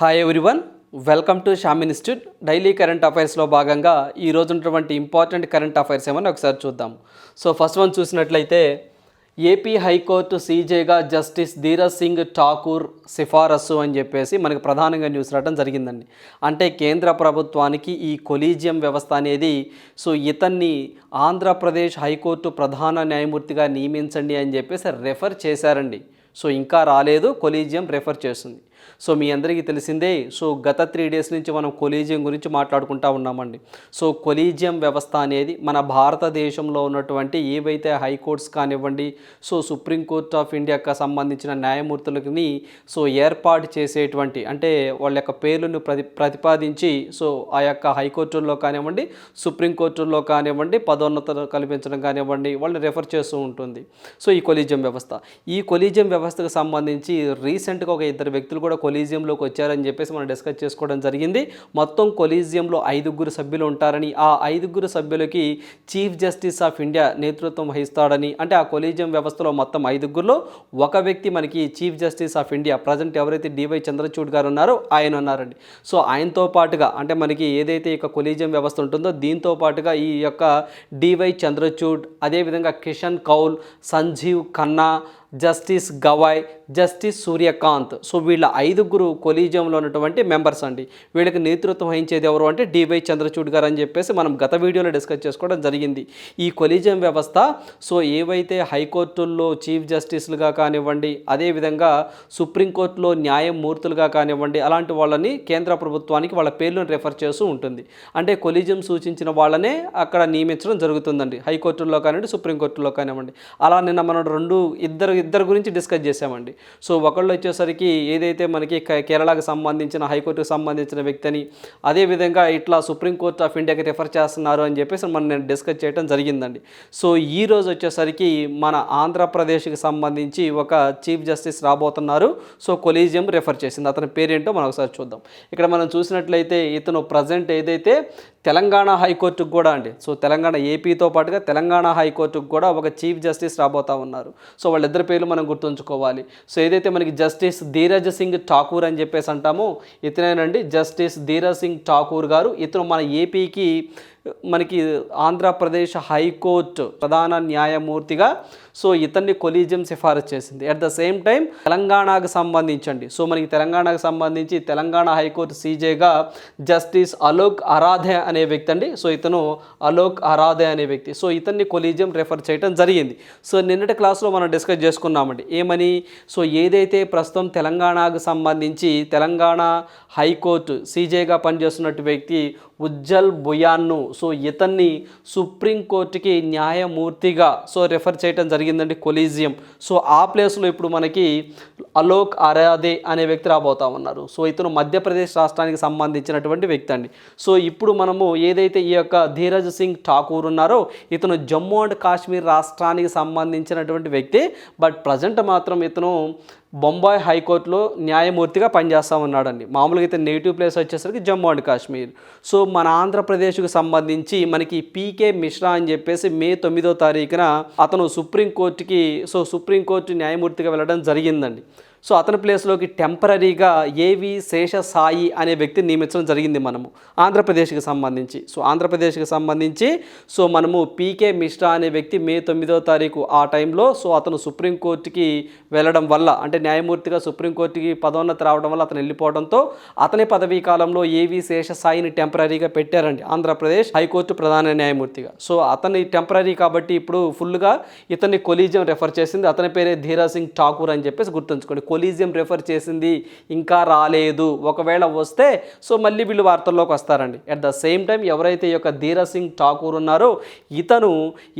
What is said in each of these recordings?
Hi everyone welcome to Sham institute daily current అఫైర్స్లో భాగంగా ఈ రోజు ఉన్నటువంటి ఇంపార్టెంట్ కరెంట్ అఫైర్స్ ఏమని ఒకసారి చూద్దాం. సో ఫస్ట్ వన్ చూసినట్లయితే ఏపీ హైకోర్టు సీజేగా జస్టిస్ ధీరజ్ సింగ్ ఠాకూర్ సిఫారసు అని చెప్పేసి మనకు ప్రధానంగా న్యూస్ రావడం జరిగిందండి. అంటే కేంద్ర ప్రభుత్వానికి ఈ కొలీజియం వ్యవస్థ అనేది సో ఇతన్ని ఆంధ్రప్రదేశ్ హైకోర్టు ప్రధాన న్యాయమూర్తిగా నియమించండి అని చెప్పేసి రెఫర్ చేశారండి. సో ఇంకా రాలేదు కొలీజియం రెఫర్ చేస్తుంది. సో మీ అందరికీ తెలిసిందే సో గత త్రీ డేస్ నుంచి మనం కొలీజియం గురించి మాట్లాడుకుంటా ఉన్నామండి. సో కొలీజియం వ్యవస్థ అనేది మన భారతదేశంలో ఉన్నటువంటి ఏవైతే హైకోర్ట్స్ కానివ్వండి సో సుప్రీంకోర్ట్ ఆఫ్ ఇండియాకి సంబంధించిన న్యాయమూర్తులని సో ఏర్పాటు చేసేటువంటి అంటే వాళ్ళ యొక్క పేర్లను ప్రతి ప్రతిపాదించి సో ఆ యొక్క హైకోర్టుల్లో కానివ్వండి సుప్రీంకోర్టుల్లో కానివ్వండి పదోన్నత కల్పించడం కానివ్వండి వాళ్ళని రెఫర్ చేస్తూ ఉంటుంది. సో ఈ కొలీజియం వ్యవస్థ. ఈ కొలీజియం వ్యవస్థకు సంబంధించి రీసెంట్గా ఒక ఇద్దరు వ్యక్తులు కూడా కొలీజియంలోకి వచ్చారని చెప్పేసి మనం డిస్కస్ చేసుకోవడం జరిగింది. మొత్తం కొలీజియంలో ఐదుగురు సభ్యులు ఉంటారని ఆ ఐదుగురు సభ్యులకి చీఫ్ జస్టిస్ ఆఫ్ ఇండియా నేతృత్వం వహిస్తాడని అంటే ఆ కొలీజియం వ్యవస్థలో మొత్తం ఐదుగురులో ఒక వ్యక్తి మనకి chief justice of India present ఎవరైతే డివై చంద్రచూడ్ గారు ఉన్నారో ఆయన ఉన్నారండి. సో ఆయనతో పాటుగా అంటే మనకి ఏదైతే ఈ కొలీజియం వ్యవస్థ ఉంటుందో దీంతో పాటుగా ఈ యొక్క డివై చంద్రచూడ్ అదేవిధంగా Kishan Kaul Sanjiv Khanna justice Gavai justice Suryakant. So వీళ్ళ ఐదుగురు కొలీజియంలో ఉన్నటువంటి మెంబర్స్ అండి. వీళ్ళకి నేతృత్వం వహించేది ఎవరు అంటే డివై చంద్రచూడ్ గారు అని చెప్పేసి మనం గత వీడియోలో డిస్కస్ చేసుకోవడం జరిగింది. ఈ కొలీజియం వ్యవస్థ సో ఏవైతే హైకోర్టుల్లో చీఫ్ జస్టిస్లుగా కానివ్వండి అదేవిధంగా సుప్రీంకోర్టులో న్యాయమూర్తులుగా కానివ్వండి అలాంటి వాళ్ళని కేంద్ర ప్రభుత్వానికి వాళ్ళ పేర్లను రెఫర్ చేస్తూ ఉంటుంది. అంటే కొలీజియం సూచించిన వాళ్ళనే అక్కడ నియమించడం జరుగుతుందండి. హైకోర్టుల్లో కానివ్వండి సుప్రీంకోర్టులో కానివ్వండి. అలా నిన్న మనం రెండు ఇద్దరు ఇద్దరు గురించి డిస్కస్ చేసామండి సో ఒకళ్ళు వచ్చేసరికి ఏదైతే మనకి కే- కేరళకు సంబంధించిన హైకోర్టుకు సంబంధించిన వ్యక్తి అని అదేవిధంగా ఇట్లా సుప్రీంకోర్టు ఆఫ్ ఇండియాకి రిఫర్ చేస్తున్నారు అని చెప్పేసి మనం నేను డిస్కస్ చేయడం జరిగిందండి. సో ఈ రోజు వచ్చేసరికి మన ఆంధ్రప్రదేశ్కి సంబంధించి ఒక చీఫ్ జస్టిస్ రాబోతున్నారు. సో కొలీజియం రిఫర్ చేసింది. అతని పేరేంటో మనం ఒకసారి చూద్దాం. ఇక్కడ మనం చూసినట్లయితే ఇతను ప్రజెంట్ ఏదైతే తెలంగాణ హైకోర్టుకు కూడా అండి. సో తెలంగాణ ఏపీతో పాటుగా తెలంగాణ హైకోర్టుకు కూడా ఒక చీఫ్ జస్టిస్ రాబోతా ఉన్నారు. సో వాళ్ళిద్దరి పేర్లు మనం గుర్తుంచుకోవాలి. సో ఏదైతే మనకి జస్టిస్ ధీరజ్ సింగ్ ఠాకూర్ అని చెప్పేసి అంటామో ఇతనేనండి జస్టిస్ ధీరజ్ సింగ్ ఠాకూర్ గారు. ఇతను మన ఏపీకి మనకి ఆంధ్రప్రదేశ్ హైకోర్టు ప్రధాన న్యాయమూర్తిగా సో ఇతన్ని కొలీజియం సిఫారసు చేసింది. అట్ ద సేమ్ టైం తెలంగాణకు సంబంధించండి. సో మనకి తెలంగాణకు సంబంధించి తెలంగాణ హైకోర్టు సీజేగా జస్టిస్ అలోక్ అరాధే అనే వ్యక్తి అండి. సో ఇతను అలోక్ అరాధే అనే వ్యక్తి. సో ఇతన్ని కొలీజియం రెఫర్ చేయడం జరిగింది. సో నిన్నటి క్లాస్లో మనం డిస్కస్ చేసుకున్నామండి. ఏమని? సో ఏదైతే ప్రస్తుతం తెలంగాణకు సంబంధించి తెలంగాణ హైకోర్టు సీజేగా పనిచేస్తున్నట్టు వ్యక్తి ఉజ్జల్ బుయాన్ను. సో ఇతన్ని సుప్రీంకోర్టుకి న్యాయమూర్తిగా సో రెఫర్ చేయడం జరిగిందండి కొలీజియం. సో ఆ ప్లేస్లో ఇప్పుడు మనకి అలోక్ అరాదే అనే వ్యక్తి రాబోతా ఉన్నారు. సో ఇతను మధ్యప్రదేశ్ రాష్ట్రానికి సంబంధించినటువంటి వ్యక్తి అండి. సో ఇప్పుడు మనము ఏదైతే ఈ యొక్క ధీరజ్ సింగ్ ఠాకూర్ ఉన్నారో ఇతను జమ్మూ అండ్ కాశ్మీర్ రాష్ట్రానికి సంబంధించినటువంటి వ్యక్తి. బట్ ప్రజెంట్ మాత్రం ఇతను బొంబాయి హైకోర్టులో న్యాయమూర్తిగా పనిచేస్తూ ఉన్నాడండి. మామూలుగా అయితే నెగిటివ్ ప్లేస్ వచ్చేసరికి జమ్మూ అండ్ కాశ్మీర్. సో మన ఆంధ్రప్రదేశ్కు సంబంధించి మనకి పీకే మిశ్రా అని చెప్పేసి మే తొమ్మిదో తారీఖున అతను సుప్రీంకోర్టుకి సో సుప్రీంకోర్టు న్యాయమూర్తిగా వెళ్ళడం జరిగిందండి. సో అతని ప్లేస్లోకి టెంపరీగా ఏవి శేష సాయి అనే వ్యక్తిని నియమించడం జరిగింది మనము. ఆంధ్రప్రదేశ్కి సంబంధించి. సో ఆంధ్రప్రదేశ్కి సంబంధించి సో మనము పీకే మిశ్రా అనే వ్యక్తి మే తొమ్మిదో తారీఖు ఆ టైంలో సో అతను సుప్రీంకోర్టుకి వెళ్ళడం వల్ల అంటే న్యాయమూర్తిగా సుప్రీంకోర్టుకి పదోన్నతి రావడం వల్ల అతను వెళ్ళిపోవడంతో అతని పదవీ కాలంలో ఏవి శేష సాయిని టెంపరీగా పెట్టారండి. ఆంధ్రప్రదేశ్ హైకోర్టు ప్రధాన న్యాయమూర్తిగా. సో అతని టెంపరీ కాబట్టి ఇప్పుడు ఫుల్గా ఇతన్ని కొలీజియం రెఫర్ చేసింది. అతని పేరే ధీరా సింగ్ ఠాకూర్ అని చెప్పేసి గుర్తుంచుకోండి. కొలీజియం రెఫర్ చేసింది ఇంకా రాలేదు. ఒకవేళ వస్తే సో మళ్ళీ వీళ్ళు వార్తల్లోకి వస్తారండి. అట్ ద సేమ్ టైం ఎవరైతే ఈ యొక్క ధీరా సింగ్ ఠాకూర్ ఉన్నారో ఇతను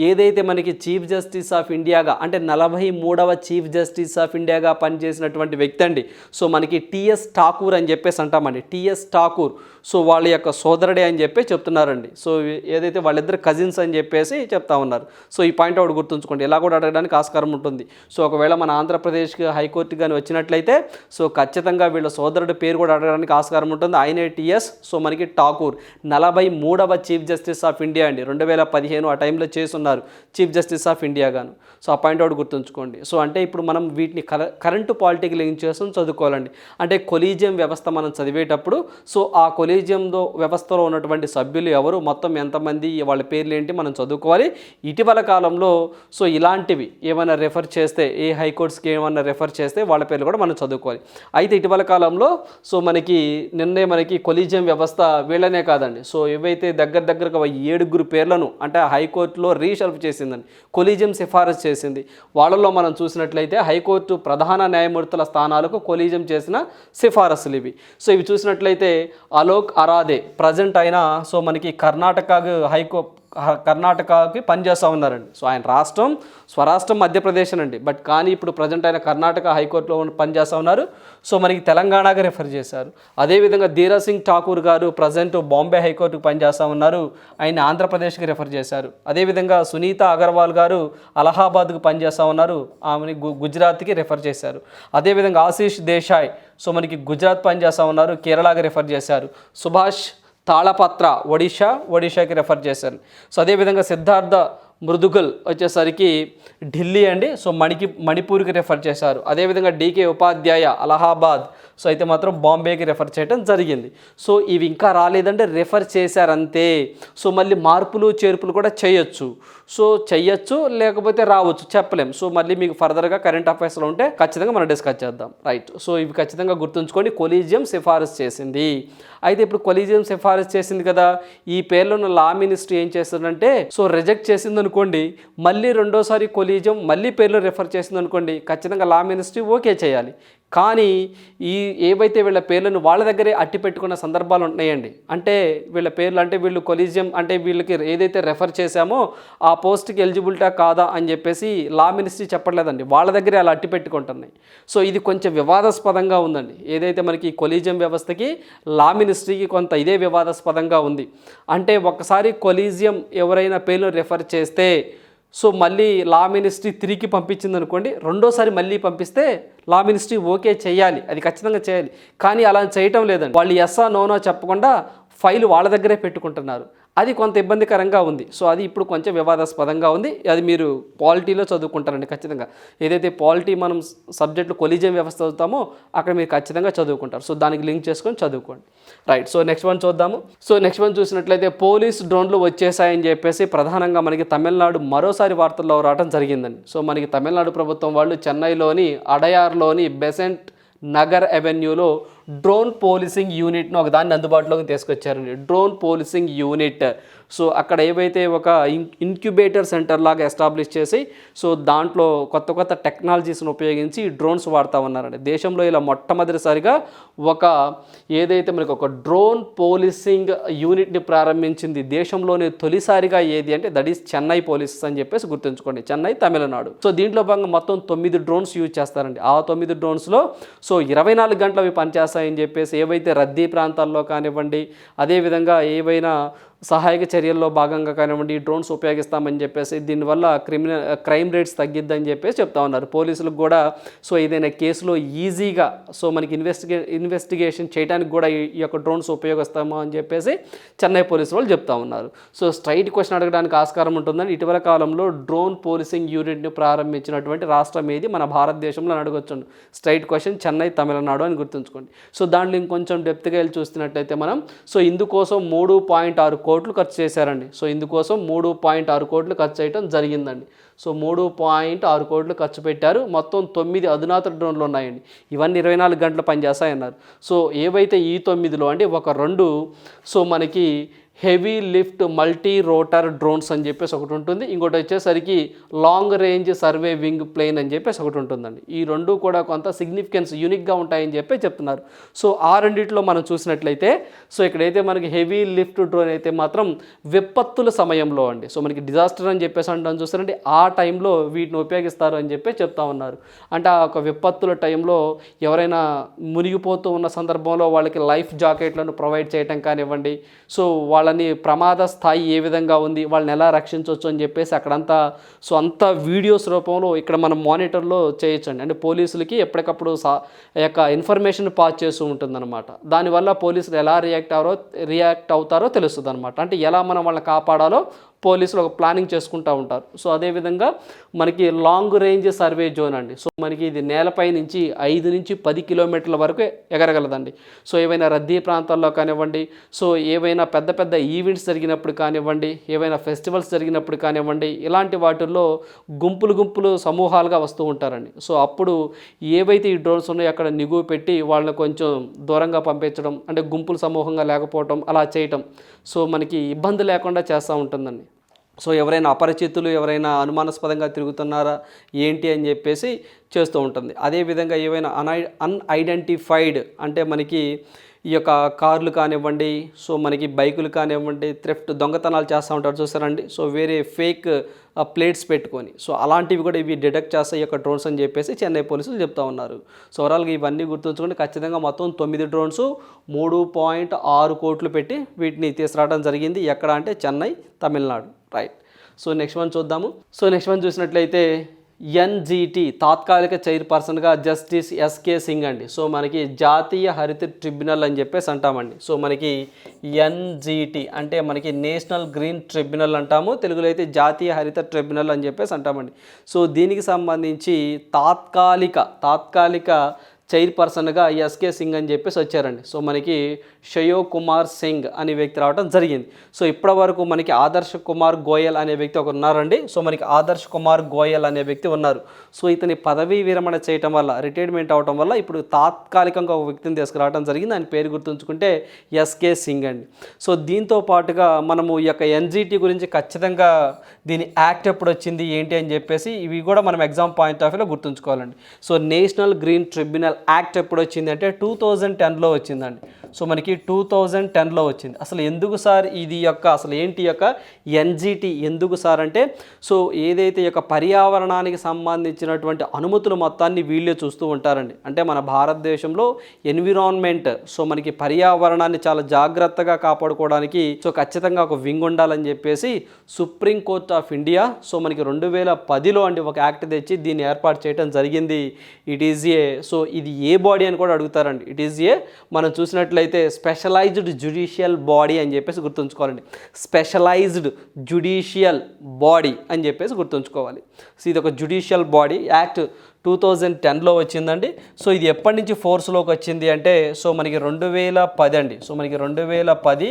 ఏదైతే మనకి చీఫ్ జస్టిస్ ఆఫ్ ఇండియాగా అంటే నలభై మూడవ చీఫ్ జస్టిస్ ఆఫ్ ఇండియాగా పనిచేసినటువంటి వ్యక్తి అండి. సో మనకి టిఎస్ ఠాకూర్ అని చెప్పేసి అంటామండి. టిఎస్ ఠాకూర్ సో వాళ్ళ యొక్క సోదరుడే అని చెప్పి చెప్తున్నారండి. సో ఏదైతే వాళ్ళిద్దరు కజిన్స్ అని చెప్పేసి చెప్తా ఉన్నారు. సో ఈ పాయింట్ అవుట్ గుర్తుంచుకోండి. ఇలా కూడా అడగడానికి ఆస్కారం ఉంటుంది. సో ఒకవేళ మన ఆంధ్రప్రదేశ్కి హైకోర్టు కానీ వచ్చినట్లయితే సో ఖచ్చితంగా వీళ్ళ సోదరుడి పేరు కూడా అడగడానికి ఆస్కారం ఉంటుంది. ఆయనే టిఎస్ సో మనకి ఠాకూర్ నలభై మూడవ చీఫ్ జస్టిస్ ఆఫ్ ఇండియా అండి. రెండు వేల పదిహేను ఆ టైంలో చేస్తున్నారు చీఫ్ జస్టిస్ ఆఫ్ ఇండియా గాను. సో ఆ పాయింట్ అవుట్ గుర్తుంచుకోండి. సో అంటే ఇప్పుడు మనం వీటిని కర కరెంటు పాలిటిక్ లింక్ చేసుకుని చదువుకోవాలండి. అంటే కొలీజియం వ్యవస్థ మనం చదివేటప్పుడు సో ఆ కొలీజియంలో వ్యవస్థలో ఉన్నటువంటి సభ్యులు ఎవరు మొత్తం ఎంతమంది వాళ్ళ పేర్లు ఏంటి మనం చదువుకోవాలి. ఇటీవల కాలంలో సో ఇలాంటివి ఏమైనా రెఫర్ చేస్తే ఏ హైకోర్ట్స్కి ఏమైనా రెఫర్ చేస్తే వాళ్ళ పేర్లు కూడా మనం చదువుకోవాలి. అయితే ఇటీవల కాలంలో సో మనకి నిన్నే మనకి కొలీజియం వ్యవస్థ వీళ్ళనే కాదండి. సో ఏవైతే దగ్గర దగ్గరగా ఏడుగురు పేర్లను అంటే హైకోర్టులో రీషెల్ఫ్ చేసిందండి. కొలీజియం సిఫారసు చేసింది. వాళ్ళలో మనం చూసినట్లయితే హైకోర్టు ప్రధాన న్యాయమూర్తుల స్థానాలకు కొలీజియం చేసిన సిఫారసులు ఇవి. సో ఇవి చూసినట్లయితే అలోక్ అరాదే ప్రజెంట్ అయిన సో మనకి కర్ణాటక హైకో కర్ణాటకకి పనిచేస్తూ ఉన్నారండి. సో ఆయన రాష్ట్రం స్వరాష్ట్రం మధ్యప్రదేశ్ అండి బట్ కానీ ఇప్పుడు ప్రజెంట్ ఆయన కర్ణాటక హైకోర్టులో పనిచేస్తూ ఉన్నారు. సో మనకి తెలంగాణకి రెఫర్ చేశారు. అదేవిధంగా ధీరా సింగ్ ఠాకూర్ గారు ప్రజెంట్ బాంబే హైకోర్టుకు పనిచేస్తూ ఉన్నారు. ఆయన ఆంధ్రప్రదేశ్కి రెఫర్ చేశారు. అదేవిధంగా సునీత అగర్వాల్ గారు అలహాబాద్కు పనిచేస్తూ ఉన్నారు. ఆమెని గు గుజరాత్కి రెఫర్ చేశారు. అదేవిధంగా ఆశీష్ దేశాయ్ సో మనకి గుజరాత్ పనిచేస్తూ ఉన్నారు. కేరళకి రెఫర్ చేశారు. సుభాష్ తాళపత్ర ఒడిషా ఒడిషాకి రెఫర్ చేశారు. సో అదేవిధంగా సిద్ధార్థ మృదుగల్ వచ్చేసరికి ఢిల్లీ అండి. సో మణికి మణిపూర్కి రెఫర్ చేశారు. అదేవిధంగా డీకే ఉపాధ్యాయ అలహాబాద్. సో అయితే మాత్రం బాంబేకి రెఫర్ చేయడం జరిగింది. సో ఇవి ఇంకా రాలేదంటే రెఫర్ చేశారంతే. సో మళ్ళీ మార్పులు చేర్పులు కూడా చేయొచ్చు. సో చెయ్యొచ్చు లేకపోతే రావచ్చు చెప్పలేం. సో మళ్ళీ మీకు ఫర్దర్గా కరెంట్ అఫైర్స్లో ఉంటే ఖచ్చితంగా మనం డిస్కస్ చేద్దాం. రైట్. సో ఇవి ఖచ్చితంగా గుర్తుంచుకొని కొలీజియం సిఫారసు చేసింది. అయితే ఇప్పుడు కొలీజియం సిఫారసు చేసింది కదా. ఈ పేర్లో ఉన్న లా మినిస్ట్రీ ఏం చేస్తుందంటే సో రిజెక్ట్ చేసింది అనుకోండి మళ్ళీ రెండోసారి కొలీజియం మళ్ళీ పేర్లు రిఫర్ చేసింది అనుకోండి ఖచ్చితంగా లా మినిస్ట్రీ ఓకే చేయాలి. కానీ ఈ ఏవైతే వీళ్ళ పేర్లను వాళ్ళ దగ్గరే అట్టి పెట్టుకున్న సందర్భాలు ఉన్నాయండి. అంటే వీళ్ళ పేర్లు అంటే వీళ్ళు కొలీజియం అంటే వీళ్ళకి ఏదైతే రెఫర్ చేశామో ఆ పోస్ట్కి ఎలిజిబిలిటా కాదా అని చెప్పేసి లా మినిస్ట్రీ చెప్పట్లేదండి. వాళ్ళ దగ్గరే అలా అట్టి పెట్టుకుంటున్నాయి. సో ఇది కొంచెం వివాదాస్పదంగా ఉందండి. ఏదైతే మనకి కొలీజియం వ్యవస్థకి లా మినిస్ట్రీకి కొంత ఇదే వివాదాస్పదంగా ఉంది. అంటే ఒకసారి కొలీజియం ఎవరైనా పేర్లు రెఫర్ చేస్తే సో మళ్ళీ లా మినిస్ట్రీ తిరిగి పంపించింది అనుకోండి రెండోసారి మళ్ళీ పంపిస్తే లా మినిస్ట్రీ ఓకే చేయాలి అది ఖచ్చితంగా చేయాలి. కానీ అలా చేయటం లేదండి. వాళ్ళు ఎస్ఆ నోనో చెప్పకుండా ఫైల్ వాళ్ళ దగ్గరే పెట్టుకుంటున్నారు. అది కొంత ఇబ్బందికరంగా ఉంది. సో అది ఇప్పుడు కొంచెం వివాదాస్పదంగా ఉంది. అది మీరు పాలిటీలో చదువుకుంటారండి ఖచ్చితంగా. ఏదైతే పాలిటీ మనం సబ్జెక్టులు కొలిజియం వ్యవస్థ చదువుతామో అక్కడ మీరు ఖచ్చితంగా చదువుకుంటారు. సో దానికి లింక్ చేసుకొని చదువుకోండి. రైట్. సో నెక్స్ట్ వన్ చూద్దాము. సో నెక్స్ట్ వన్ చూసినట్లయితే పోలీస్ డ్రోన్లు వచ్చేసాయని చెప్పేసి ప్రధానంగా మనకి తమిళనాడు మరోసారి వార్తల్లో రావడం జరిగిందండి. సో మనకి తమిళనాడు ప్రభుత్వం వాళ్ళు చెన్నైలోని అడయార్లోని బెసెంట్ నగర్ అవెన్యూలో డ్రోన్ పోలీసింగ్ యూనిట్ను ఒకదాన్ని అందుబాటులోకి తీసుకొచ్చారండి. డ్రోన్ పోలీసింగ్ యూనిట్ సో అక్కడ ఏవైతే ఒక ఇంక్యుబేటర్ ఇన్క్యుబేటర్ సెంటర్ లాగా ఎస్టాబ్లిష్ చేసి సో దాంట్లో కొత్త కొత్త టెక్నాలజీస్ని ఉపయోగించి డ్రోన్స్ వాడుతూ ఉన్నారండి. దేశంలో ఇలా మొట్టమొదటిసారిగా ఒక ఏదైతే మనకు ఒక డ్రోన్ పోలీసింగ్ యూనిట్ని ప్రారంభించింది దేశంలోనే తొలిసారిగా ఏది అంటే దట్ ఈస్ చెన్నై పోలీస్ అని చెప్పేసి గుర్తుంచుకోండి. చెన్నై తమిళనాడు సో దీంట్లో భాగంగా మొత్తం తొమ్మిది డ్రోన్స్ యూజ్ చేస్తారండి. ఆ తొమ్మిది డ్రోన్స్లో సో ఇరవై నాలుగు గంటలు అవి పనిచేస్తాయని చెప్పేసి ఏవైతే రద్దీ ప్రాంతాల్లో కానివ్వండి అదేవిధంగా ఏవైనా సహాయక చర్యల్లో భాగంగా కానివ్వండి ఈ డ్రోన్స్ ఉపయోగిస్తామని చెప్పేసి దీనివల్ల క్రిమినల్ క్రైమ్ రేట్స్ తగ్గిద్దని చెప్పేసి చెప్తా ఉన్నారు. పోలీసులకు కూడా సో ఏదైనా కేసులో ఈజీగా సో మనకి ఇన్వెస్టిగే ఇన్వెస్టిగేషన్ చేయడానికి కూడా ఈ యొక్క డ్రోన్స్ ఉపయోగిస్తాము అని చెప్పేసి చెన్నై పోలీసు వాళ్ళు చెప్తా ఉన్నారు. సో స్ట్రైట్ క్వశ్చన్ అడగడానికి ఆస్కారం ఉంటుందని ఇటీవల కాలంలో డ్రోన్ పోలీసింగ్ యూనిట్ని ప్రారంభించినటువంటి రాష్ట్రం ఏది? మన భారతదేశంలో అని అడగొచ్చు స్ట్రైట్ క్వశ్చన్ చెన్నై తమిళనాడు అని గుర్తుంచుకోండి. సో దాంట్లో ఇంకొంచెం డెప్త్గా వెళ్ళి చూస్తున్నట్లయితే మనం సో ఇందుకోసం మూడు పాయింట్ ఆరు కోట్లు ఖర్చు చేశారండి. సో ఇందుకోసం మూడు పాయింట్ ఆరు కోట్లు ఖర్చు చేయడం జరిగిందండి. సో మూడు పాయింట్ ఆరు కోట్లు ఖర్చు పెట్టారు. మొత్తం తొమ్మిది అధునాతన డ్రోన్లు ఉన్నాయండి. ఇవన్నీ ఇరవై నాలుగు గంటలు పనిచేస్తాయన్నారు. సో ఏవైతే ఈ తొమ్మిదిలో అంటే ఒక రెండు సో మనకి heavy lift multi rotor drones అని చెప్పేసి ఒకటి ఉంటుంది. ఇంకోటి వచ్చేసరికి long range survey wing plane అని చెప్పేసి ఒకటి ఉంటుందండి. ఈ రెండు కూడా కొంత సిగ్నిఫికెన్స్ యూనిక్గా ఉంటాయని చెప్పి చెప్తున్నారు. సో ఆ రెండిట్లో మనం చూసినట్లయితే సో ఇక్కడైతే మనకి హెవీ లిఫ్ట్ డ్రోన్ అయితే మాత్రం విపత్తుల సమయంలో అండి. సో మనకి డిజాస్టర్ అని చెప్పేసి అంటాం చూస్తారంటే ఆ టైంలో వీటిని ఉపయోగిస్తారు అని చెప్పి చెప్తా ఉన్నారు. అంటే ఆ ఒక విపత్తుల టైంలో ఎవరైనా మునిగిపోతూ ఉన్న సందర్భంలో వాళ్ళకి లైఫ్ జాకెట్లను ప్రొవైడ్ చేయటం కానివ్వండి. సో వాళ్ళని ప్రమాద స్థాయి ఏ విధంగా ఉంది వాళ్ళని ఎలా రక్షించవచ్చు అని చెప్పేసి అక్కడంతా సో అంత వీడియోస్ రూపంలో ఇక్కడ మనం మానిటర్లో చేయొచ్చండి. అంటే పోలీసులకి ఎప్పటికప్పుడు సా యొక్క ఇన్ఫర్మేషన్ పాస్ చేస్తూ ఉంటుందన్నమాట. దానివల్ల పోలీసులు ఎలా రియాక్ట్ అవరో రియాక్ట్ అవుతారో తెలుస్తుంది అనమాట అంటే ఎలా మనం వాళ్ళని కాపాడాలో పోలీసులు ఒక ప్లానింగ్ చేసుకుంటూ ఉంటారు. సో అదేవిధంగా మనకి లాంగ్ రేంజ్ సర్వే జోన్ అండి. సో మనకి ఇది నేలపై నుంచి ఐదు నుంచి పది కిలోమీటర్ల వరకు ఎగరగలదండి. సో ఏవైనా రద్దీ ప్రాంతాల్లో కానివ్వండి సో ఏవైనా పెద్ద పెద్ద ఈవెంట్స్ జరిగినప్పుడు కానివ్వండి ఏవైనా ఫెస్టివల్స్ జరిగినప్పుడు కానివ్వండి ఇలాంటి వాటిల్లో గుంపులు గుంపులు సమూహాలుగా వస్తూ ఉంటారండి. సో అప్పుడు ఏవైతే ఈ డ్రోన్స్ ఉన్నాయో అక్కడ నిగువ పెట్టి వాళ్ళని కొంచెం దూరంగా పంపించడం అంటే గుంపులు సమూహంగా లేకపోవడం అలా చేయటం సో మనకి ఇబ్బంది లేకుండా చేస్తూ ఉంటుందండి. సో ఎవరైనా అపరిచితులు ఎవరైనా అనుమానాస్పదంగా తిరుగుతున్నారా ఏంటి అని చెప్పేసి చేస్తూ ఉంటుంది. అదేవిధంగా ఏవైనా అన్ఐ అన్ఐడెంటిఫైడ్ అంటే మనకి ఈ యొక్క కార్లు కానివ్వండి సో మనకి బైకులు కానివ్వండి థ్రిఫ్ట్ దొంగతనాలు చేస్తూ ఉంటారు చూసారండి. సో వేరే ఫేక్ ప్లేట్స్ పెట్టుకొని సో అలాంటివి కూడా ఇవి డిటెక్ట్ చేస్తాయి ఈ యొక్క డ్రోన్స్ అని చెప్పేసి చెన్నై పోలీసులు చెప్తా ఉన్నారు. సో ఓవరాల్గా ఇవన్నీ గుర్తుంచుకొని ఖచ్చితంగా మొత్తం తొమ్మిది డ్రోన్స్ మూడు పాయింట్ ఆరు కోట్లు పెట్టి వీటిని తీసుకురావడం జరిగింది. ఎక్కడ అంటే Chennai Tamil Nadu. Right so next one చూద్దాము. సో నెక్స్ట్ వన్ చూసినట్లయితే ఎన్జిటి తాత్కాలిక చైర్పర్సన్గా జస్టిస్ ఎస్కే సింగ్ అండి. సో మనకి జాతీయ హరిత ట్రిబ్యునల్ అని చెప్పేసి అంటామండి. సో మనకి ఎన్జిటి అంటే మనకి నేషనల్ గ్రీన్ ట్రిబ్యునల్ అంటాము. తెలుగులో అయితే జాతీయ హరిత ట్రిబ్యునల్ అని చెప్పేసి అంటామండి. సో దీనికి సంబంధించి తాత్కాలిక తాత్కాలిక చైర్పర్సన్గా ఎస్కే సింగ్ అని చెప్పేసి వచ్చారండి. సో మనకి షయో కుమార్ సింగ్ అనే వ్యక్తి రావడం జరిగింది. సో ఇప్పటి వరకు మనకి ఆదర్శ్ కుమార్ గోయల్ అనే వ్యక్తి ఒకరు ఉన్నారండి. సో మనకి ఆదర్శ్ కుమార్ గోయల్ అనే వ్యక్తి ఉన్నారు. సో ఇతని పదవీ విరమణ చేయటం వల్ల రిటైర్మెంట్ అవటం వల్ల ఇప్పుడు తాత్కాలికంగా ఒక వ్యక్తిని తీసుకురావడం జరిగింది. ఆయన పేరు గుర్తుంచుకుంటే ఎస్కే సింగ్ అండి. సో దీంతో పాటుగా మనము ఈ యొక్క ఎన్జీటీ గురించి ఖచ్చితంగా దీని యాక్ట్ ఎప్పుడు వచ్చింది ఏంటి అని చెప్పేసి ఇవి కూడా మనం ఎగ్జామ్ పాయింట్ ఆఫ్ వ్యూలో గుర్తుంచుకోవాలండి. So national green tribunal act ఎప్పుడు వచ్చింది అంటే టూ థౌజండ్ టెన్లో వచ్చిందండి. సో మనకి టూ థౌజండ్ టెన్లో వచ్చింది. అసలు ఎందుకు సార్ ఇది యొక్క అసలు ఏంటి యొక్క ఎన్జిటి ఎందుకు సార్ అంటే సో ఏదైతే ఈ యొక్క పర్యావరణానికి సంబంధించినటువంటి అనుమతులు మొత్తాన్ని వీళ్ళే చూస్తూ ఉంటారండి. అంటే మన భారతదేశంలో ఎన్విరాన్మెంట్ సో మనకి పర్యావరణాన్ని చాలా జాగ్రత్తగా కాపాడుకోవడానికి సో ఖచ్చితంగా ఒక వింగ్ ఉండాలని చెప్పేసి supreme court of India so మనకి రెండు వేల పదిలో అండి ఒక యాక్ట్ తెచ్చి దీన్ని ఏర్పాటు చేయడం జరిగింది. ఇట్ ఈజ్ ఏ సో ఇది ఏ బాడీ అని కూడా అడుగుతారండి. ఇట్ ఈజ్ ఏ మనం చూసినట్లయితే స్పెషలైజ్డ్ జ్యుడిషియల్ బాడీ అని చెప్పేసి గుర్తుంచుకోవాలండి. స్పెషలైజ్డ్ జ్యుడిషియల్ బాడీ అని చెప్పేసి గుర్తుంచుకోవాలి. సో ఇది ఒక judicial body act two thousand టెన్లో వచ్చిందండి. సో ఇది ఎప్పటి నుంచి ఫోర్స్లోకి వచ్చింది అంటే సో మనకి రెండు వేల పది అండి. సో మనకి రెండు వేల పది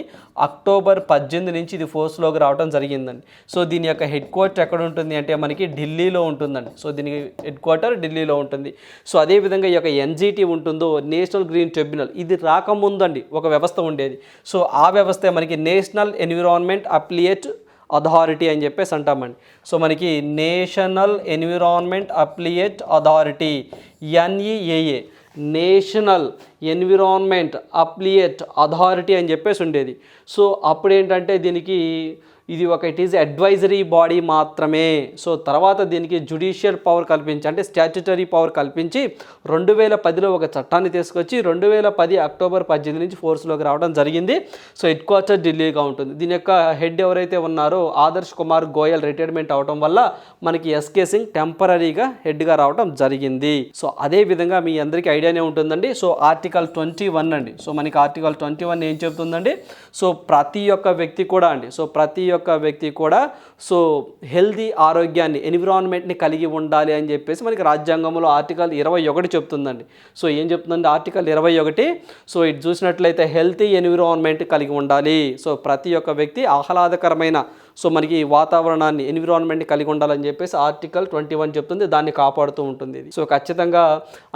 అక్టోబర్ పద్దెనిమిది నుంచి ఇది ఫోర్స్లోకి రావడం జరిగిందండి. సో దీని యొక్క హెడ్ క్వార్టర్ ఎక్కడ ఉంటుంది అంటే మనకి ఢిల్లీలో ఉంటుందండి. సో దీనికి హెడ్ క్వార్టర్ ఢిల్లీలో ఉంటుంది. సో అదేవిధంగా ఈ యొక్క ఎన్జీటీ ఉంటుందో నేషనల్ గ్రీన్ ట్రిబ్యునల్ ఇది రాకముందండి. ఒక వ్యవస్థ ఉండేది. సో ఆ వ్యవస్థ మనకి నేషనల్ ఎన్విరాన్మెంట్ అప్లియేట్ అథారిటీ అని చెప్పేసి అంటామండి. సో మనకి national environment appellate authority NEAA. National environment appellate authority అని చెప్పేసి ఉండేది. సో అప్పుడు ఏంటంటే దీనికి ఇది ఒక ఇట్ ఈజ్ అడ్వైజరీ బాడీ మాత్రమే. సో తర్వాత దీనికి జుడిషియల్ పవర్ కల్పించి అంటే స్టాచ్యుటరీ పవర్ కల్పించి రెండు వేల పదిలో ఒక చట్టాన్ని తీసుకొచ్చి రెండు వేల పది అక్టోబర్ పద్దెనిమిది నుంచి ఫోర్స్లోకి రావడం జరిగింది. సో హెడ్ క్వార్టర్ ఢిల్లీగా ఉంటుంది. దీని యొక్క హెడ్ ఎవరైతే ఉన్నారో ఆదర్శ్ కుమార్ గోయల్ రిటైర్మెంట్ అవడం వల్ల మనకి ఎస్కే సింగ్ టెంపరీగా హెడ్గా రావడం జరిగింది. సో అదే విధంగా మీ అందరికీ ఐడియానే ఉంటుందండి. So article article twenty one అండి. సో మనకి ఆర్టికల్ ట్వంటీ వన్ ఏం చెబుతుందండి? సో ప్రతి ఒక్క వ్యక్తి కూడా అండి. సో ప్రతి ఒక్క వ్యక్తి కూడా సో హెల్దీ ఆరోగ్యాన్ని ఎన్విరాన్మెంట్ని కలిగి ఉండాలి అని చెప్పేసి మనకి రాజ్యాంగంలో ఆర్టికల్ ఇరవై ఒకటి చెప్తుందండి. సో ఏం చెప్తుందండి ఆర్టికల్ ఇరవై ఒకటి? సో ఇది చూసినట్లయితే హెల్తీ ఎన్విరాన్మెంట్ కలిగి ఉండాలి. సో ప్రతి ఒక్క వ్యక్తి ఆహ్లాదకరమైన సో మనకి వాతావరణాన్ని ఎన్విరాన్మెంట్ని కలిగి ఉండాలని చెప్పేసి ఆర్టికల్ ట్వంటీ వన్ చెప్తుంది. దాన్ని కాపాడుతూ ఉంటుంది ఇది. సో ఖచ్చితంగా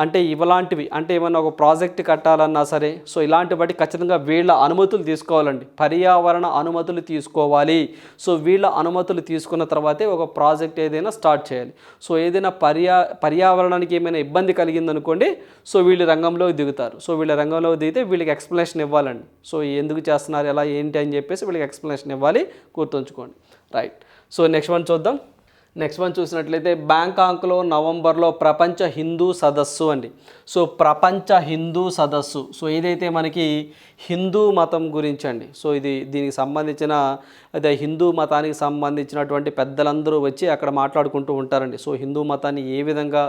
అంటే ఇవలాంటివి అంటే ఏమన్నా ఒక ప్రాజెక్ట్ కట్టాలన్నా సరే సో ఇలాంటి వాటి ఖచ్చితంగా వీళ్ళ అనుమతులు తీసుకోవాలండి. పర్యావరణ అనుమతులు తీసుకోవాలి. సో వీళ్ళ అనుమతులు తీసుకున్న తర్వాతే ఒక ప్రాజెక్ట్ ఏదైనా స్టార్ట్ చేయాలి. సో ఏదైనా పర్యా పర్యావరణానికి ఏమైనా ఇబ్బంది కలిగిందనుకోండి సో వీళ్ళు రంగంలో దిగుతారు. సో వీళ్ళ రంగంలో దిగితే వీళ్ళకి ఎక్స్ప్లెనేషన్ ఇవ్వాలండి. సో ఎందుకు చేస్తున్నారు ఎలా ఏంటి అని చెప్పేసి వీళ్ళకి ఎక్స్ప్లెనేషన్ ఇవ్వాలి గుర్తుంచుకోండి. రైట్ సో నెక్స్ట్ వన్ చూద్దాం. నెక్స్ట్ వన్ చూసినట్లయితే బ్యాంకాక్లో నవంబర్లో ప్రపంచ హిందూ సదస్సు అండి. సో ప్రపంచ హిందూ సదస్సు. సో ఏదైతే మనకి హిందూ మతం గురించి అండి. సో ఇది దీనికి సంబంధించిన అదే హిందూ మతానికి సంబంధించినటువంటి పెద్దలందరూ వచ్చి అక్కడ మాట్లాడుకుంటూ ఉంటారండి. సో హిందూ మతాన్ని ఏ విధంగా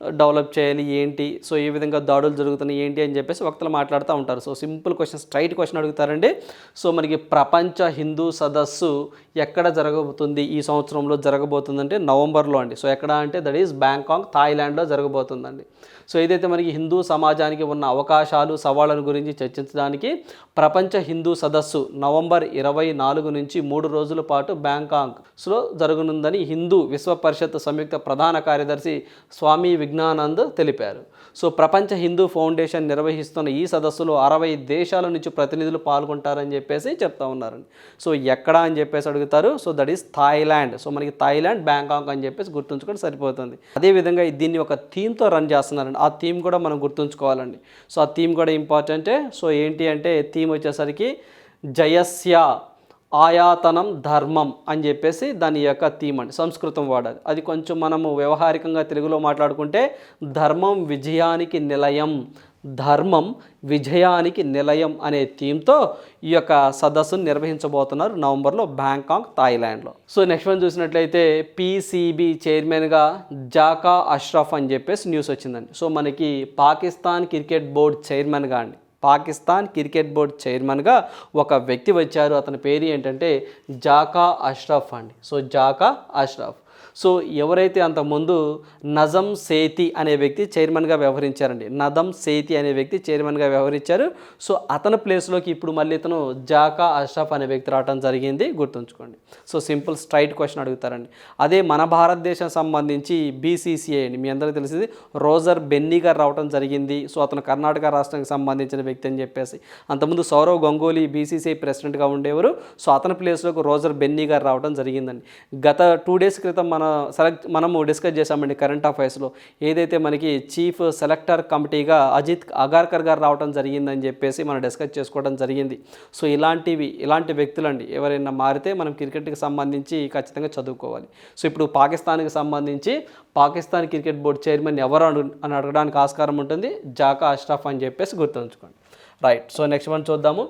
డెవలప్ చేయాలి ఏంటి? సో ఏ విధంగా దాడులు జరుగుతున్నాయి ఏంటి అని చెప్పేసి వక్తలు మాట్లాడుతూ ఉంటారు. So simple question straight question అడుగుతారండి. సో మనకి ప్రపంచ హిందూ సదస్సు ఎక్కడ జరగబోతుంది ఈ సంవత్సరంలో జరగబోతుందంటే నవంబర్లో అండి. సో ఎక్కడ అంటే దట్ ఈస్ బ్యాంకాక్ థాయిలాండ్లో జరగబోతుందండి. సో ఏదైతే మనకి హిందూ సమాజానికి ఉన్న అవకాశాలు సవాళ్ళను గురించి చర్చించడానికి ప్రపంచ హిందూ సదస్సు నవంబర్ ఇరవై నాలుగు నుంచి మూడు రోజుల పాటు బ్యాంకాక్స్లో జరగనుందని హిందూ విశ్వ పరిషత్ సంయుక్త ప్రధాన కార్యదర్శి స్వామి విజ్ఞానంద్ తెలిపారు. సో ప్రపంచ హిందూ ఫౌండేషన్ నిర్వహిస్తున్న ఈ సదస్సులో అరవై దేశాల నుంచి ప్రతినిధులు పాల్గొంటారని చెప్పేసి చెప్తా ఉన్నారండి. సో ఎక్కడ అని చెప్పేసి అడుగుతారు. So that is Thailand. So మనకి థాయిలాండ్ బ్యాంకాక్ అని చెప్పేసి గుర్తుంచుకొని సరిపోతుంది. అదేవిధంగా దీన్ని ఒక థీమ్తో రన్ చేస్తున్నారండి. ఆ థీమ్ కూడా మనం గుర్తుంచుకోవాలండి. సో ఆ థీమ్ కూడా ఇంపార్టెంటే. సో ఏంటి అంటే థీమ్ వచ్చేసరికి జయస్య ఆయాతనం ధర్మం అని చెప్పేసి దాని యొక్క థీమ్ అండి. సంస్కృతం వాడాలి. అది కొంచెం మనము వ్యవహారికంగా తెలుగులో మాట్లాడుకుంటే ధర్మం విజయానికి నిలయం ధర్మం విజయానికి నిలయం అనే థీమ్తో ఈ యొక్క సదస్సును నిర్వహించబోతున్నారు నవంబర్లో బ్యాంకాక్ థాయిలాండ్లో. సో నెక్స్ట్ వన్ చూసినట్లయితే పీసీబీ చైర్మన్గా జాకా అష్రఫ్ అని చెప్పేసి న్యూస్ వచ్చిందండి. సో మనకి పాకిస్తాన్ క్రికెట్ బోర్డ్ చైర్మన్గా అండి. పాకిస్తాన్ క్రికెట్ బోర్డ్ చైర్మన్గా ఒక వ్యక్తి వచ్చారు. అతని పేరు ఏంటంటే జాకా అష్రఫ్ అండి. సో జాకా అష్రఫ్. సో ఎవరైతే అంతకుముందు నజం సేతి అనే వ్యక్తి చైర్మన్గా వ్యవహరించారండి. నదం సేతి అనే వ్యక్తి చైర్మన్గా వ్యవహరించారు. సో అతని ప్లేస్లోకి ఇప్పుడు మళ్ళీ ఇతను జాకా అష్రఫ్ అనే వ్యక్తి రావడం జరిగింది. గుర్తుంచుకోండి. సో సింపుల్ స్ట్రైట్ క్వశ్చన్ అడుగుతారండి. అదే మన భారతదేశం సంబంధించి బీసీసీఐ అండి. మీ అందరికీ తెలిసింది రోజర్ బెన్నీ గారు రావడం జరిగింది. సో అతను కర్ణాటక రాష్ట్రానికి సంబంధించిన వ్యక్తి అని చెప్పేసి. అంతకుముందు సౌరవ్ గంగోలీ బీసీసీఐ ప్రెసిడెంట్గా ఉండేవారు. సో అతని ప్లేస్లోకి రోజర్ బెన్నీ గారు రావడం జరిగిందండి. గత టూ డేస్ క్రితం మన సెలెక్ట్ మనము డిస్కస్ చేశామండి కరెంట్ అఫైర్స్లో ఏదైతే మనకి చీఫ్ సెలెక్టర్ కమిటీగా అజిత్ అగార్కర్ గారు రావడం జరిగిందని చెప్పేసి మనం డిస్కస్ చేసుకోవడం జరిగింది. సో ఇలాంటివి ఇలాంటి వ్యక్తులండి ఎవరైనా మారితే మనం క్రికెట్కి సంబంధించి ఖచ్చితంగా చదువుకోవాలి. సో ఇప్పుడు పాకిస్తాన్కి సంబంధించి పాకిస్తాన్ క్రికెట్ బోర్డు చైర్మన్ ఎవరు అడు- అని అడగడానికి ఆస్కారం ఉంటుంది. జాకా అష్రఫ్ అని చెప్పేసి గుర్తుంచుకోండి. రైట్ సో నెక్స్ట్ మనం చూద్దాము.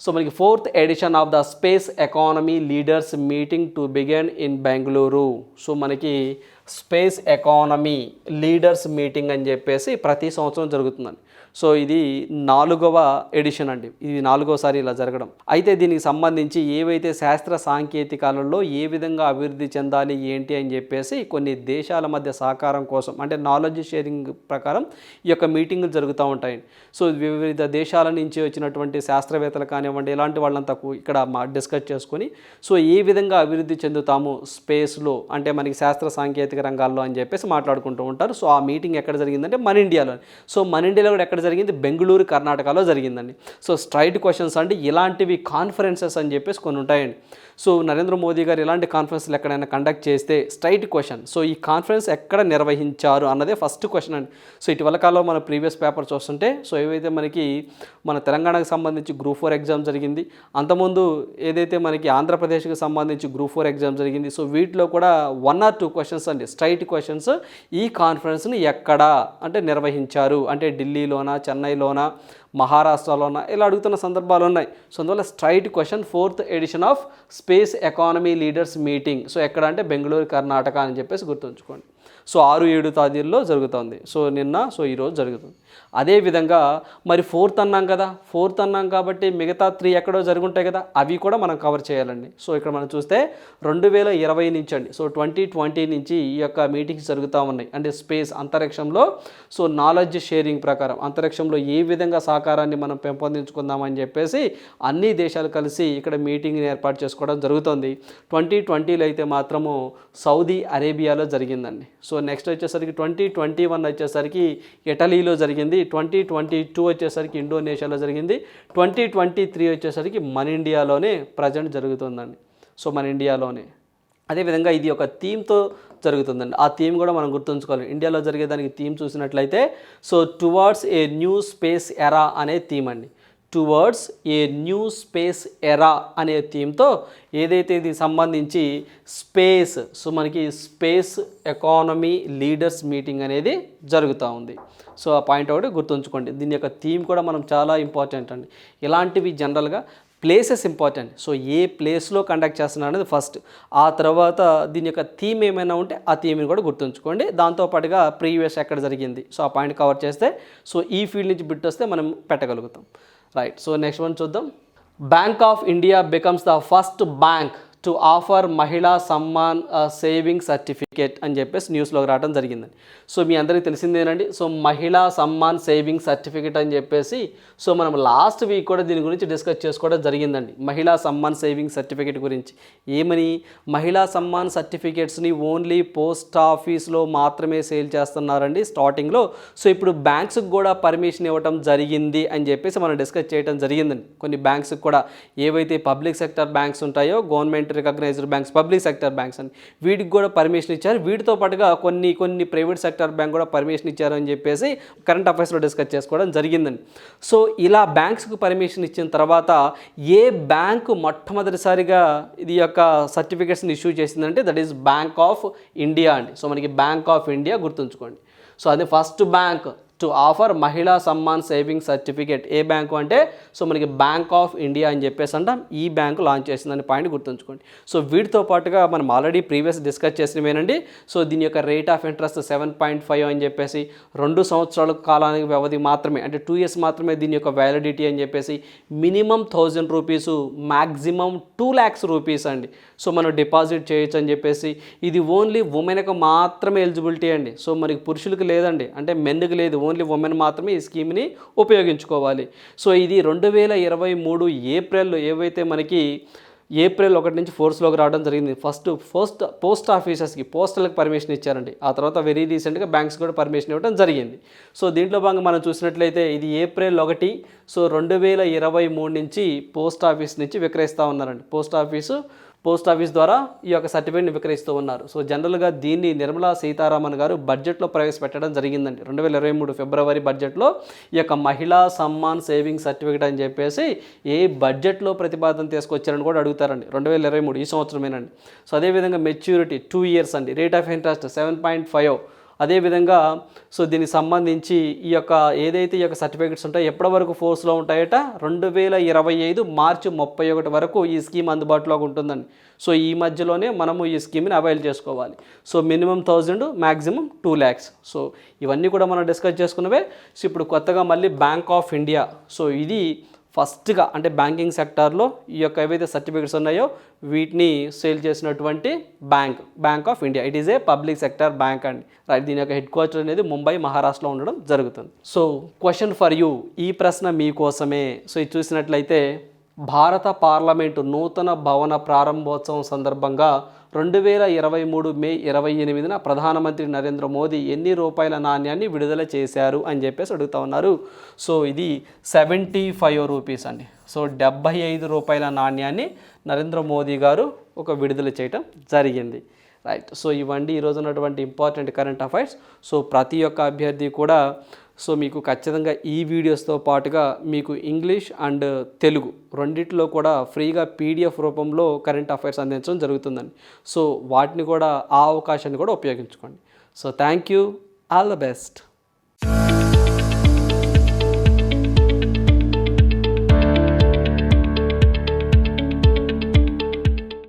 సో మనకి fourth edition of the space economy leaders meeting to begin in Bengaluru. So మనకి స్పేస్ ఎకానమీ లీడర్స్ మీటింగ్ అని చెప్పేసి ప్రతి సంవత్సరం జరుగుతుందండి. సో ఇది నాలుగవ ఎడిషన్ అండి. ఇది నాలుగోసారి ఇలా జరగడం. అయితే దీనికి సంబంధించి ఏవైతే శాస్త్ర సాంకేతికాలలో ఏ విధంగా అభివృద్ధి చెందాలి ఏంటి అని చెప్పేసి కొన్ని దేశాల మధ్య సహకారం కోసం అంటే నాలెడ్జ్ షేరింగ్ ప్రకారం ఈ యొక్క మీటింగులు జరుగుతూ ఉంటాయి సో వివిధ దేశాల నుంచి వచ్చినటువంటి శాస్త్రవేత్తలు కానివ్వండి ఇలాంటి వాళ్ళంతా ఇక్కడ మా డిస్కస్ చేసుకొని సో ఏ విధంగా అభివృద్ధి చెందుతాము స్పేస్లో అంటే మనకి శాస్త్ర సాంకేతిక రంగాల్లో అని చెప్పేసి మాట్లాడుకుంటూ ఉంటారు. సో ఆ మీటింగ్ ఎక్కడ జరిగిందంటే మన ఇండియాలో సో మన ఇండియాలో కూడా ఎక్కడ జరిగింది బెంగళూరు కర్ణాటకలో జరిగిందండి. సో స్ట్రైట్ క్వశ్చన్స్ అంటే ఇలాంటివి కాన్ఫరెన్సెస్ అని చెప్పేసి కొన్ని ఉంటాయండి సో నరేంద్ర మోదీ గారు ఇలాంటి కాన్ఫరెన్స్లు ఎక్కడైనా కండక్ట్ చేస్తే స్ట్రైట్ క్వశ్చన్ సో ఈ కాన్ఫరెన్స్ ఎక్కడ నిర్వహించారు అన్నదే ఫస్ట్ క్వశ్చన్ అండి. సో ఇటీవల కాలంలో మన ప్రీవియస్ పేపర్ చూస్తుంటే సో ఏవైతే మనకి మన తెలంగాణకు సంబంధించి గ్రూప్ ఫోర్ ఎగ్జామ్ జరిగింది అంతకుముందు ఏదైతే మనకి ఆంధ్రప్రదేశ్కి సంబంధించి గ్రూప్ ఫోర్ ఎగ్జామ్ జరిగింది సో వీటిలో కూడా వన్ ఆర్ టూ క్వశ్చన్స్ అండి. స్ట్రైట్ క్వశ్చన్స్ ఈ కాన్ఫరెన్స్ని ఎక్కడ అంటే నిర్వహించారు. అంటే ఢిల్లీలోనా చెన్నైలోనా మహారాష్ట్రలోనా ఇలా అడుగుతున్న సందర్భాలు ఉన్నాయి. సో అందువల్ల straight question fourth edition of space economy leaders meeting. So ఎక్కడ అంటే బెంగళూరు కర్ణాటక అని చెప్పేసి గుర్తుంచుకోండి. సో ఆరు ఏడు తేదీల్లో జరుగుతుంది. సో నిన్న సో ఈరోజు జరుగుతుంది. అదేవిధంగా మరి ఫోర్త్ అన్నాం కదా ఫోర్త్ అన్నాం కాబట్టి మిగతా త్రీ ఎక్కడో జరుగుంటాయి కదా అవి కూడా మనం కవర్ చేయాలండి. సో ఇక్కడ మనం చూస్తే రెండు వేల ఇరవై నుంచి అండి. సో ట్వంటీ ట్వంటీ నుంచి ఈ యొక్క మీటింగ్స్ జరుగుతూ ఉన్నాయి. అంటే స్పేస్ అంతరిక్షంలో. సో నాలెడ్జ్ షేరింగ్ ప్రకారం అంతరిక్షంలో ఏ విధంగా సహకారాన్ని మనం పెంపొందించుకుందామని చెప్పేసి అన్ని దేశాలు కలిసి ఇక్కడ మీటింగ్ని ఏర్పాటు చేసుకోవడం జరుగుతుంది. ట్వంటీ ట్వంటీలో అయితే మాత్రము సౌదీ అరేబియాలో జరిగిందండి. సో నెక్స్ట్ వచ్చేసరికి ట్వంటీ ట్వంటీ వన్ వచ్చేసరికి ఇటలీలో జరిగింది. ట్వంటీ ట్వంటీ టూ వచ్చేసరికి ఇండోనేషియాలో జరిగింది. ట్వంటీ ట్వంటీ త్రీ వచ్చేసరికి మన ఇండియాలోనే ప్రజెంట్ జరుగుతుందండి. సో మన ఇండియాలోనే. అదేవిధంగా ఇది ఒక థీమ్తో జరుగుతుందండి. ఆ థీమ్ కూడా మనం గుర్తుంచుకోవాలి. ఇండియాలో జరిగేదానికి థీమ్ చూసినట్లయితే so towards a new space era అనే థీమ్ అండి. Towards a new space era అనే థీమ్తో ఏదైతే ఇది సంబంధించి స్పేస్ సో మనకి స్పేస్ ఎకానమీ లీడర్స్ మీటింగ్ అనేది జరుగుతూ ఉంది. సో ఆ పాయింట్ ఒకటి గుర్తుంచుకోండి. దీని యొక్క థీమ్ కూడా మనం చాలా ఇంపార్టెంట్ అండి. ఇలాంటివి జనరల్గా ప్లేసెస్ ఇంపార్టెంట్ సో ఏ ప్లేస్లో కండక్ట్ చేస్తున్నారు అనేది ఫస్ట్ ఆ తర్వాత దీని యొక్క థీమ్ ఏమైనా ఉంటే ఆ థీమ్ని కూడా గుర్తుంచుకోండి. దాంతోపాటుగా ప్రీవియస్ ఎక్కడ జరిగింది? సో ఆ పాయింట్ కవర్ చేస్తే సో ఈ ఫీల్డ్ నుంచి బిట్ వస్తే మనం పెట్టగలుగుతాం. right. So next one chuddam bank of india becomes the first bank to offer Mahila Samman saving certificate అని చెప్పేసి న్యూస్లోకి రావడం జరిగిందండి. సో మీ అందరికీ తెలిసిందేనండి సో మహిళా సమ్మాన్ సేవింగ్ సర్టిఫికేట్ అని చెప్పేసి సో మనం లాస్ట్ వీక్ కూడా దీని గురించి డిస్కస్ చేసుకోవడం జరిగిందండి. మహిళా సమ్మాన్ సేవింగ్ సర్టిఫికేట్ గురించి. ఏమని? మహిళా సమ్మాన్ సర్టిఫికేట్స్ని ఓన్లీ పోస్ట్ ఆఫీస్లో మాత్రమే సేల్ చేస్తున్నారండి స్టార్టింగ్లో సో ఇప్పుడు బ్యాంక్స్కి కూడా పర్మిషన్ ఇవ్వడం జరిగింది అని చెప్పేసి మనం డిస్కస్ చేయడం జరిగిందండి. కొన్ని బ్యాంక్స్కి కూడా ఏవైతే పబ్లిక్ సెక్టర్ బ్యాంక్స్ ఉంటాయో government recognised banks public sector banks అని. వీటికి కూడా పర్మిషన్ ఇచ్చారు. వీటితో పాటుగా కొన్ని కొన్ని ప్రైవేట్ సెక్టర్ బ్యాంక్ కూడా పర్మిషన్ ఇచ్చారని చెప్పేసి కరెంట్ అఫైర్స్లో డిస్కస్ చేసుకోవడం జరిగిందండి. సో ఇలా బ్యాంక్స్కి పర్మిషన్ ఇచ్చిన తర్వాత ఏ బ్యాంకు మొట్టమొదటిసారిగా ఇది యొక్క సర్టిఫికేట్స్ని ఇష్యూ చేసిందంటే that is bank of India అండి. సో మనకి బ్యాంక్ ఆఫ్ ఇండియా గుర్తుంచుకోండి. సో అది first bank to offer Mahila Samman saving certificate A bank అంటే? సో మనకి బ్యాంక్ ఆఫ్ ఇండియా అని చెప్పేసి అంటాం. ఈ బ్యాంకు లాంచ్ చేసిందని పాయింట్ గుర్తుంచుకోండి. సో వీటితో పాటుగా మనం ఆల్రెడీ ప్రీవియస్ డిస్కస్ చేసినవేనండి. సో దీని యొక్క rate of interest seven point five అని చెప్పేసి రెండు సంవత్సరాల కాలానికి వ్యవధి మాత్రమే అంటే టూ ఇయర్స్ మాత్రమే దీని యొక్క వ్యాలిడిటీ అని చెప్పేసి minimum thousand rupees maximum two lakhs rupees అండి. సో మనం డిపాజిట్ చేయొచ్చు అని చెప్పేసి ఇది ఓన్లీ ఉమెన్కి మాత్రమే ఎలిజిబిలిటీ అండి. సో మనకి పురుషులకు లేదండి. అంటే మెన్కి లేదు ఓన్లీ ఉమెన్ మాత్రమే ఈ స్కీమ్ని ఉపయోగించుకోవాలి. సో ఇది రెండు వేల ఇరవై మూడు ఏప్రిల్లో ఏవైతే మనకి ఏప్రిల్ ఒకటి నుంచి ఫోర్స్లోకి రావడం జరిగింది. ఫస్ట్ పోస్ట్ పోస్ట్ ఆఫీసెస్కి పోస్టల్కి పర్మిషన్ ఇచ్చారండి. ఆ తర్వాత వెరీ రీసెంట్గా బ్యాంక్స్ కూడా పర్మిషన్ ఇవ్వడం జరిగింది. సో దీంట్లో భాగంగా మనం చూసినట్లయితే ఇది ఏప్రిల్ ఒకటి. సో రెండు వేల ఇరవై మూడు నుంచి పోస్ట్ ఆఫీస్ నుంచి విక్రయిస్తూ ఉన్నారండి. పోస్ట్ ఆఫీసు పోస్ట్ ఆఫీస్ ద్వారా ఈ యొక్క సర్టిఫికేట్ని విక్రయిస్తూ ఉన్నారు. సో జనరల్గా దీన్ని నిర్మలా సీతారామన్ గారు బడ్జెట్లో ప్రవేశపెట్టడం జరిగిందండి. రెండు వేల ఇరవై మూడు ఫిబ్రవరి బడ్జెట్లో ఈ యొక్క మహిళా సమ్మాన్ సేవింగ్ సర్టిఫికేట్ అని చెప్పేసి ఏ బడ్జెట్లో ప్రతిపాదన తీసుకొచ్చారని కూడా అడుగుతారండి. రెండు వేల ఇరవై మూడు ఈ సంవత్సరమేనండి. సో అదేవిధంగా మెచ్యూరిటీ టూ ఇయర్స్ అండి. Rate of interest seven point five అదేవిధంగా సో దీనికి సంబంధించి ఈ యొక్క ఏదైతే ఈ యొక్క సర్టిఫికెట్స్ ఉంటాయో ఎప్పటి వరకు ఫోర్స్లో ఉంటాయట? రెండు వేల ఇరవై ఐదు మార్చి ముప్పై ఒకటి వరకు ఈ స్కీమ్ అందుబాటులోకి ఉంటుందండి. సో ఈ మధ్యలోనే మనము ఈ స్కీమ్ని అవైల్ చేసుకోవాలి. So minimum thousand maximum two lakhs. So ఇవన్నీ కూడా మనం డిస్కస్ చేసుకున్నవే. సో ఇప్పుడు కొత్తగా మళ్ళీ బ్యాంక్ ఆఫ్ ఇండియా. సో ఇది ఫస్ట్గా అంటే బ్యాంకింగ్ సెక్టార్లో ఈ యొక్క ఏవైతే సర్టిఫికెట్స్ ఉన్నాయో వీటిని సేల్ చేసినటువంటి bank bank of India it is a public sector bank అండి. రైట్ దీని యొక్క హెడ్ క్వార్టర్ అనేది ముంబై మహారాష్ట్రలో ఉండడం జరుగుతుంది. సో క్వశ్చన్ ఫర్ యూ ఈ ప్రశ్న మీకోసమే. సో ఇది చూసినట్లయితే భారత పార్లమెంటు నూతన భవన ప్రారంభోత్సవం సందర్భంగా రెండు వేల ఇరవై మూడు మే ఇరవై ఎనిమిదిన ప్రధానమంత్రి నరేంద్ర మోదీ ఎన్ని రూపాయల నాణ్యాన్ని విడుదల చేశారు అని చెప్పేసి అడుగుతా ఉన్నారు. సో ఇది సెవెంటీ ఫైవ్ రూపీస్ అండి. సో డెబ్బై ఐదు రూపాయల నాణ్యాన్ని నరేంద్ర మోదీ గారు ఒక విడుదల చేయటం జరిగింది. రైట్. సో ఇవండి ఈరోజు ఉన్నటువంటి ఇంపార్టెంట్ కరెంట్ అఫైర్స్. సో ప్రతి ఒక్క అభ్యర్థి కూడా సో మీకు ఖచ్చితంగా ఈ వీడియోస్తో పాటుగా మీకు ఇంగ్లీష్ అండ్ తెలుగు రెండిట్లో కూడా ఫ్రీగా పీడిఎఫ్ రూపంలో కరెంట్ అఫైర్స్ అందించడం జరుగుతుందండి. సో వాటిని కూడా ఆ అవకాశాన్ని కూడా ఉపయోగించుకోండి. So thank you. All the best.